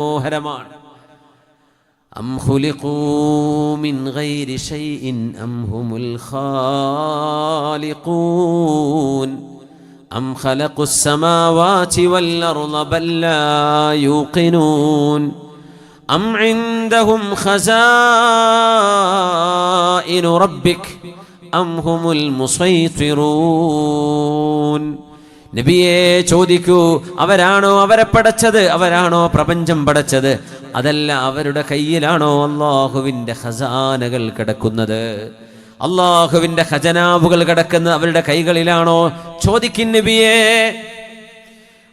മനോഹരമാണ് أم خلقوا من غير شيء أم هم الخالقون أم خلقوا السماوات والأرض بل لا يوقنون أم عندهم خزائن ربك أم هم المسيطرون നബിയെ ചോദിക്കൂ അവരാണോ അവരെ പടച്ചത് അവരാണോ പ്രപഞ്ചം പടച്ചത് അതല്ല അവരുടെ കയ്യിലാണോ അള്ളാഹുവിൻ്റെ ഖസാനകൾ കിടക്കുന്നത് അള്ളാഹുവിൻ്റെ ഖജനാവുകൾ കിടക്കുന്നത് അവരുടെ കൈകളിലാണോ ചോദിക്കും നബിയെ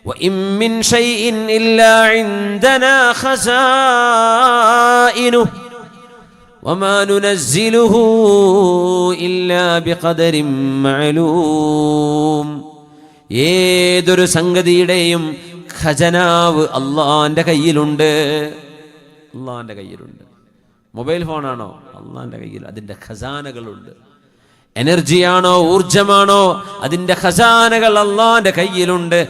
وإن من شيء إلا عندنا خزائنه وما ننزله إلا بقدر معلوم ഏതൊരു സംഗതിയുടെയും ഖജനാവ് അള്ളാന്റെ കയ്യിലുണ്ട്. അള്ളാന്റെ കയ്യിലുണ്ട്. മൊബൈൽ ഫോണാണോ? അള്ളാന്റെ കയ്യിൽ അതിന്റെ ഖസാനകളുണ്ട്. എനർജിയാണോ ഊർജമാണോ അതിന്റെ ഖസാനകൾ അള്ളാന്റെ കയ്യിലുണ്ട്.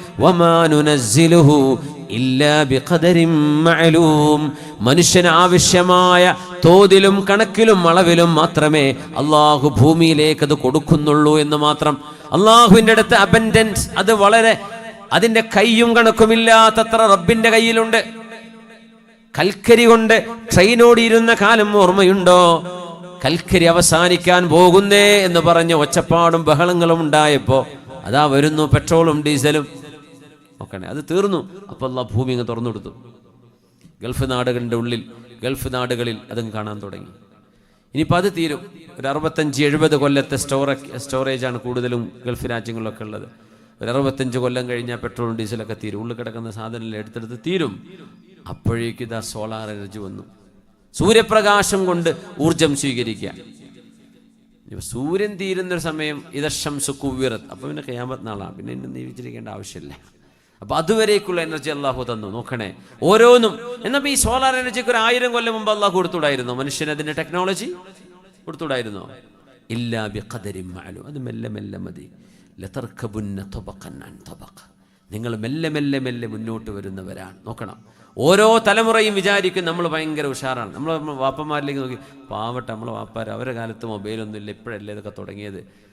മഅലൂം. മനുഷ്യന് ആവശ്യമായ തോതിലും കണക്കിലും അളവിലും മാത്രമേ അള്ളാഹു ഭൂമിയിലേക്ക് അത് കൊടുക്കുന്നുള്ളൂ എന്ന് മാത്രം അള്ളാഹുവിന്റെ അടുത്ത് അബൻഡൻസ് അത് വളരെ അതിന്റെ കൈയും കണക്കുമില്ലാത്തത്ര റബ്ബിന്റെ കയ്യിലുണ്ട്. കൽക്കരി കൊണ്ട് ട്രെയിനോടിയിരുന്ന കാലം ഓർമ്മയുണ്ടോ? കൽക്കരി അവസാനിക്കാൻ പോകുന്നേ എന്ന് പറഞ്ഞ് ഒച്ചപ്പാടും ബഹളങ്ങളും ഉണ്ടായപ്പോ അതാ വരുന്നു പെട്രോളും ഡീസലും. നോക്കണേ അത് തീർന്നു. അപ്പോൾ അല്ല ഭൂമി തുറന്നു കൊടുത്തു. ഗൾഫ് നാടുകളുടെ ഉള്ളിൽ ഗൾഫ് നാടുകളിൽ അതും കാണാൻ തുടങ്ങി. ഇനിയിപ്പോൾ അത് തീരും. ഒരു അറുപത്തഞ്ച് എഴുപത് കൊല്ലത്തെ സ്റ്റോറ സ്റ്റോറേജാണ് കൂടുതലും ഗൾഫ് രാജ്യങ്ങളിലൊക്കെ ഉള്ളത്. ഒരു അറുപത്തഞ്ച് കൊല്ലം കഴിഞ്ഞാൽ പെട്രോളും ഡീസലൊക്കെ തീരും. ഉള്ളിൽ കിടക്കുന്ന സാധനങ്ങൾ എടുത്തെടുത്ത് തീരും. അപ്പോഴേക്കും ഇതാ സോളാർ എനർജി വന്നു. സൂര്യപ്രകാശം കൊണ്ട് ഊർജം സ്വീകരിക്കുക. സൂര്യൻ തീരുന്നൊരു സമയം ഇതർഷം സുക്കുവിറത്ത് അപ്പോൾ പിന്നെ ക്യാമത്ത് നാളാണ് പിന്നെ എന്നെ നീവിച്ചിരിക്കേണ്ട ആവശ്യമില്ല. അപ്പൊ അതുവരേക്കുള്ള എനർജി അള്ളാഹു തന്നു. നോക്കണേ. ഓരോന്നും. എന്നപ്പോ ഈ സോളാർ എനർജിക്ക് ഒരു ആയിരം കൊല്ലം മുമ്പ് അള്ളാഹു കൊടുത്തുടായിരുന്നു. മനുഷ്യന് അതിന്റെ ടെക്നോളജി കൊടുത്തുകൂടായിരുന്നോ ഇല്ലാ അത് മെല്ലെ മെല്ലെ മതി. നിങ്ങൾ മെല്ലെ മെല്ലെ മെല്ലെ മുന്നോട്ട് വരുന്നവരാണ്. നോക്കണം. ഓരോ തലമുറയും വിചാരിക്കും നമ്മൾ ഭയങ്കര ഉഷാറാണ്. നമ്മൾ വാപ്പന്മാരിലേക്ക് നോക്കി പാവട്ടെ നമ്മൾ വാപ്പാർ അവരുടെ കാലത്ത് മൊബൈലൊന്നും ഇല്ല ഇപ്പോഴല്ലേ ഇതൊക്കെ തുടങ്ങിയത്?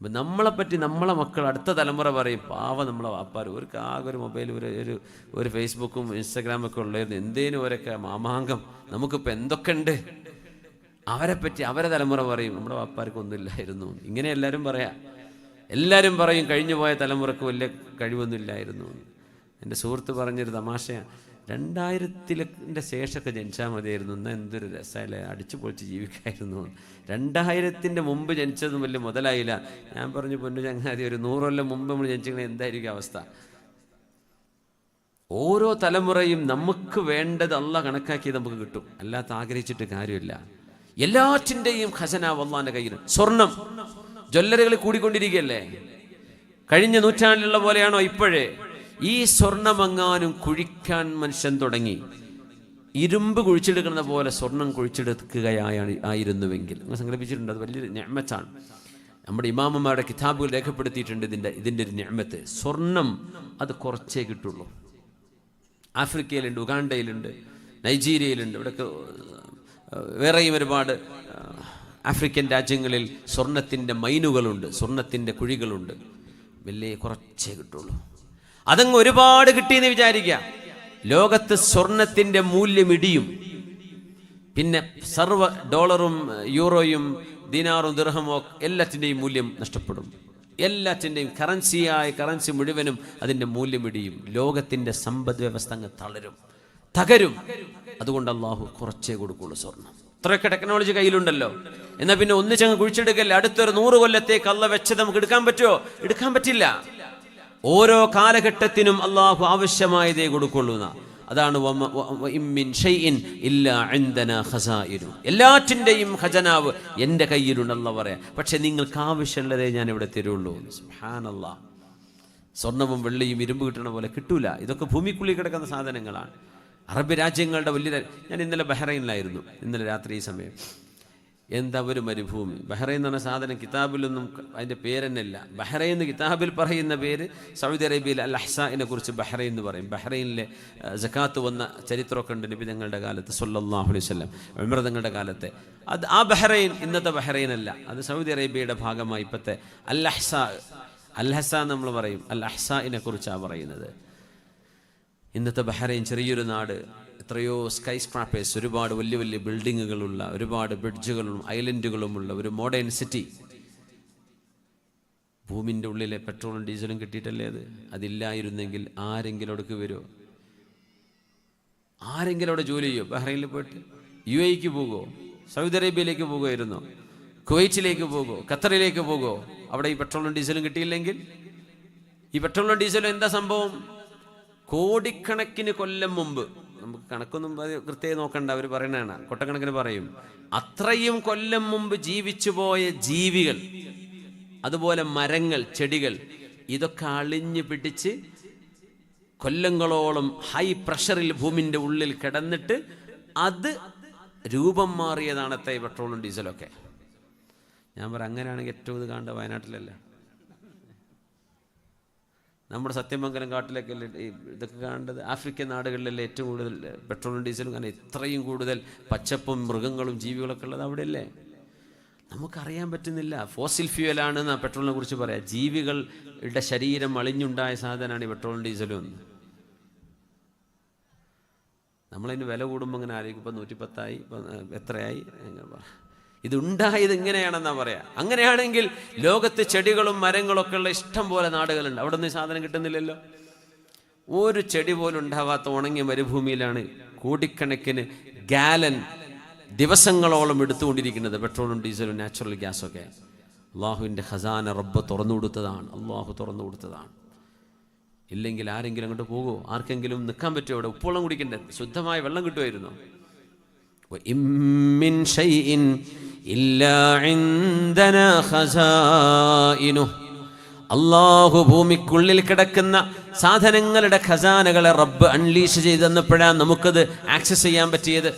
ഇപ്പം നമ്മളെപ്പറ്റി നമ്മളെ മക്കൾ അടുത്ത തലമുറ പറയും പാവ നമ്മളെ വാപ്പാർ ഒരു ആകെ ഒരു മൊബൈൽ ഒരു ഒരു ഒരു ഫേസ്ബുക്കും ഇൻസ്റ്റഗ്രാമൊക്കെ ഉള്ളായിരുന്നു എന്തേലും ഒരൊക്കെ മാമാങ്കം നമുക്കിപ്പോൾ എന്തൊക്കെ ഉണ്ട്? അവരെ പറ്റി അവരെ തലമുറ പറയും നമ്മുടെ വാപ്പാർക്ക് ഒന്നുമില്ലായിരുന്നു ഇങ്ങനെ എല്ലാവരും പറയാം. എല്ലാവരും പറയും കഴിഞ്ഞു പോയ തലമുറയ്ക്ക് വലിയ കഴിവൊന്നുമില്ലായിരുന്നു എന്റെ സുഹൃത്ത് പറഞ്ഞൊരു തമാശയാണ് രണ്ടായിരത്തിലെ ശേഷമൊക്കെ ജനിച്ചാൽ മതിയായിരുന്നു. എന്നാൽ എന്തൊരു രസമല്ലേ അടിച്ചു പൊളിച്ച് ജീവിക്കായിരുന്നു. രണ്ടായിരത്തിന്റെ മുമ്പ് ജനിച്ചതും വലിയ മുതലായില്ല. ഞാൻ പറഞ്ഞു പൊന്നു ചങ്ങാതി ഒരു നൂറൊല്ലം മുമ്പ് നമ്മൾ ജനിച്ചെങ്കിൽ എന്തായിരിക്കും അവസ്ഥ? ഓരോ തലമുറയും നമുക്ക് വേണ്ടത് അല്ല കണക്കാക്കി നമുക്ക് കിട്ടും. അല്ലാത്ത ആഗ്രഹിച്ചിട്ട് കാര്യമില്ല. എല്ലാറ്റിന്റെയും ഖസനാവ് അള്ളാന്റെ കയ്യിൽ സ്വർണം. ജ്വല്ലറികൾ കൂടിക്കൊണ്ടിരിക്കുകയല്ലേ? കഴിഞ്ഞ നൂറ്റാണ്ടിലുള്ള പോലെയാണോ ഇപ്പോഴേ? ഈ സ്വർണമെങ്ങാനും കുഴിക്കാൻ മനുഷ്യൻ തുടങ്ങി. ഇരുമ്പ് കുഴിച്ചെടുക്കുന്ന പോലെ സ്വർണം കുഴിച്ചെടുക്കുകയാണ് ആയിരുന്നുവെങ്കിൽ. നിങ്ങൾ സങ്കല്പിച്ചിട്ടുണ്ട് അത് വലിയൊരു ഞാമത്താണ്. നമ്മുടെ ഇമാമന്മാരുടെ കിതാബുകൾ രേഖപ്പെടുത്തിയിട്ടുണ്ട് ഇതിന്റെ ഇതിന്റെ ഒരു ഞാമത്ത്. സ്വർണം അത് കുറച്ചേ കിട്ടുള്ളൂ. ആഫ്രിക്കയിലുണ്ട് ഉഗാണ്ടയിലുണ്ട് നൈജീരിയയിലുണ്ട് ഇവിടെയൊക്കെ വേറെയും ഒരുപാട് ആഫ്രിക്കൻ രാജ്യങ്ങളിൽ സ്വർണത്തിന്റെ മൈനുകളുണ്ട് സ്വർണത്തിന്റെ കുഴികളുണ്ട്. വലിയ കുറച്ചേ കിട്ടുള്ളൂ. അതങ്ങ് ഒരുപാട് കിട്ടിയെന്ന് വിചാരിക്കുക ലോകത്ത് സ്വർണത്തിന്റെ മൂല്യം ഇടിയും. പിന്നെ സർവ ഡോളറും യൂറോയും ദിനാറും ദിർഹമോ എല്ലാറ്റിന്റെയും മൂല്യം നഷ്ടപ്പെടും. എല്ലാറ്റിന്റെയും കറൻസിയായ കറൻസി മുഴുവനും അതിന്റെ മൂല്യം ഇടിയും. ലോകത്തിന്റെ സമ്പദ് വ്യവസ്ഥ അങ്ങ് തളരും. തകരും. അതുകൊണ്ട് അള്ളാഹു കുറച്ചേ കൊടുക്കുള്ളൂ സ്വർണം. ഇത്രയൊക്കെ ടെക്നോളജി കയ്യിലുണ്ടല്ലോ. എന്നാൽ പിന്നെ ഒന്നിച്ചങ്ങ് കുഴിച്ചെടുക്കല്ലേ അടുത്തൊരു നൂറ് കൊല്ലത്തേക്ക് അള്ള വെച്ചത് നമുക്ക് എടുക്കാൻ പറ്റുമോ? എടുക്കാൻ പറ്റില്ല. ഓരോ കാലഘട്ടത്തിനും അള്ളാഹു ആവശ്യമായതേ കൊടുക്കുള്ളൂ എന്നാ. അതാണ് എല്ലാറ്റിന്റെയും ഖജനാവ് എന്റെ കയ്യിലുണ്ടല്ല പറയാം. പക്ഷെ നിങ്ങൾക്ക് ആവശ്യമുള്ളതേ ഞാൻ ഇവിടെ തരുള്ളൂ. സുഹാനല്ലാ സ്വർണവും വെള്ളിയും ഇരുമ്പ് കിട്ടണ പോലെ കിട്ടൂല. ഇതൊക്കെ ഭൂമിക്കുള്ളിൽ കിടക്കുന്ന സാധനങ്ങളാണ്. അറബ് രാജ്യങ്ങളുടെ വലിയ ഞാൻ ഇന്നലെ ബഹ്റൈനിലായിരുന്നു. ഇന്നലെ രാത്രി ഈ സമയം. എന്താ ഒരു മരുഭൂമി? ബഹ്റൈൻ എന്ന് പറഞ്ഞ സാധനം കിതാബിലൊന്നും അതിന്റെ പേരെന്നല്ല. ബഹ്റൈൻ എന്ന് കിതാബിൽ പറയുന്ന പേര് സൗദി അറേബ്യയിൽ അൽ അഹ്സാഇനെ കുറിച്ച് ബഹ്റൈൻ എന്ന് പറയും. ബഹ്റൈനിലെ ജക്കാത്ത് വന്ന ചരിത്രമൊക്കെ ഉണ്ട് നബി തങ്ങളുടെ കാലത്ത് സല്ലല്ലാഹു അലൈഹി വസല്ലം ഉമർ തങ്ങളുടെ കാലത്തെ. അത് ആ ബഹ്റൈൻ ഇന്നത്തെ ബഹ്റൈൻ അല്ല. അത് സൗദി അറേബ്യയുടെ ഭാഗമായി ഇപ്പോഴത്തെ അൽ അഹ്സാ അൽ ഹസ നമ്മൾ പറയും. അൽ അഹ്സാഇനെ കുറിച്ചാണ് പറയുന്നത്. ഇന്നത്തെ ബഹ്റൈൻ ചെറിയൊരു നാട്. എത്രയോ സ്കൈ സ്ക്രാപ്പേഴ്സ് ഒരുപാട് വലിയ വലിയ ബിൽഡിങ്ങുകളുള്ള ഒരുപാട് ബ്രിഡ്ജുകളും ഐലൻഡുകളുമുള്ള ഒരു മോഡേൺ സിറ്റി ഭൂമിന്റെ ഉള്ളിലെ പെട്രോളും ഡീസലും കിട്ടിയിട്ടല്ലേ അത്? അതില്ലായിരുന്നെങ്കിൽ ആരെങ്കിലും അവിടേക്ക് വരുമോ ആരെങ്കിലും അവിടെ ജോലി ചെയ്യുമോ ബഹ്റൈനിൽ പോയിട്ട്? യു എക്ക് പോകുമോ സൗദി അറേബ്യയിലേക്ക് പോകുമായിരുന്നോ? കുവൈറ്റിലേക്ക് പോകുമോ ഖത്തറിലേക്ക് പോകുമോ അവിടെ ഈ പെട്രോളും ഡീസലും കിട്ടിയില്ലെങ്കിൽ? ഈ പെട്രോളും ഡീസലും എന്താ സംഭവം? കോടിക്കണക്കിന് കൊല്ലം മുമ്പ് നമുക്ക് കണക്കൊന്നും കൃത്യമായി നോക്കണ്ട. അവർ പറയണതാണ്. കൊട്ടക്കണക്കിന് പറയും അത്രയും കൊല്ലം മുമ്പ് ജീവിച്ചു പോയ ജീവികൾ അതുപോലെ മരങ്ങൾ ചെടികൾ ഇതൊക്കെ അളിഞ്ഞു പിടിച്ച് കൊല്ലങ്ങളോളം ഹൈ പ്രഷറിൽ ഭൂമിന്റെ ഉള്ളിൽ കിടന്നിട്ട് അത് രൂപം മാറിയതാണത്തെ പെട്രോളും ഡീസലൊക്കെ ഞാൻ പറയാം അങ്ങനെയാണെങ്കിൽ ഏറ്റവും ഇത് കാണേണ്ട വയനാട്ടിലല്ല. നമ്മുടെ സത്യമംഗലം കാട്ടിലേക്കല്ലേ ഇതൊക്കെ കാണേണ്ടത്? ആഫ്രിക്കൻ നാടുകളിലല്ലേ ഏറ്റവും കൂടുതൽ പെട്രോളും ഡീസലും കാരണം ഇത്രയും കൂടുതൽ പച്ചപ്പും മൃഗങ്ങളും ജീവികളൊക്കെ ഉള്ളത് അവിടെയല്ലേ? നമുക്കറിയാൻ പറ്റുന്നില്ല. ഫോസിൽ ഫ്യൂവലാണ് എന്നാ പെട്രോളിനെ കുറിച്ച് പറയാം. ജീവികളുടെ ശരീരം അളിഞ്ഞുണ്ടായ സാധനമാണ് ഈ പെട്രോളും ഡീസലും എന്ന്. നമ്മളതിന് വില കൂടുമ്പോൾ അങ്ങനെ ആലോചിക്കും ഇപ്പം നൂറ്റിപ്പത്തായി ഇപ്പം എത്രയായി? അങ്ങനെ പറ ഇതുണ്ടായത് ഇങ്ങനെയാണെന്നാ പറയാ. അങ്ങനെയാണെങ്കിൽ ലോകത്ത് ചെടികളും മരങ്ങളൊക്കെ ഉള്ള ഇഷ്ടം പോലെ നാടുകളുണ്ട്. അവിടെ നിന്ന് സാധനം കിട്ടുന്നില്ലല്ലോ. ഒരു ചെടി പോലും ഉണ്ടാവാത്ത ഉണങ്ങിയ മരുഭൂമിയിലാണ് കോടിക്കണക്കിന് ഗാലൻ ദിവസങ്ങളോളം എടുത്തുകൊണ്ടിരിക്കുന്നത്. പെട്രോളും ഡീസലും നാച്ചുറൽ ഗ്യാസൊക്കെ അള്ളാഹുവിന്റെ ഖസാന റബ്ബ് തുറന്നു കൊടുത്തതാണ്. അള്ളാഹു തുറന്നു കൊടുത്തതാണ്. ഇല്ലെങ്കിൽ ആരെങ്കിലും അങ്ങോട്ട് പോകുമോ ആർക്കെങ്കിലും നിൽക്കാൻ പറ്റുമോ അവിടെ? ഉപ്പുവെള്ളം കുടിക്കണ്ടേ? ശുദ്ധമായ വെള്ളം കിട്ടുമായിരുന്നു? അള്ളാഹു ഭൂമിക്കുള്ളിൽ കിടക്കുന്ന സാധനങ്ങളുടെ ഖസാനകളെ റബ്ബ് അൺലീഷ് ചെയ്തെന്നപ്പോഴാണ് നമുക്കത് ആക്സസ് ചെയ്യാൻ പറ്റിയത്.